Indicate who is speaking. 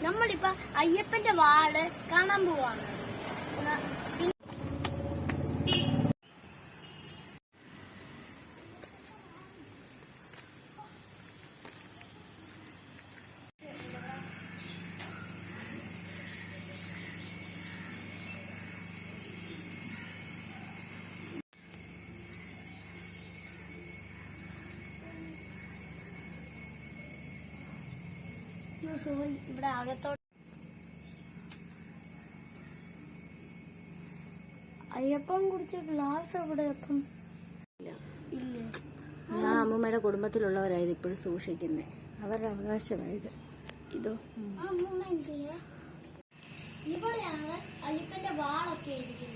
Speaker 1: നമ്മളിപ്പോ അയ്യപ്പന്റെ വാൾ കാണാൻ പോവാണ്. സോറി, ഇവിടെ അകത്തോട്ട് അയ്യപ്പൻ കുടിച്ച ഗ്ലാസ് എവിടെ അപ്പം? ഇല്ല.
Speaker 2: ഞാൻ അമ്മൂമ്മയുടെ കുടുംബത്തിലുള്ളവരായത് ഇപ്പോഴും സൂക്ഷിക്കുന്നത് അവരുടെ അവകാശമായത്
Speaker 1: ഇതോ. അയ്യപ്പന്റെ വാളൊക്കെ ഇരിക്കുന്നത്.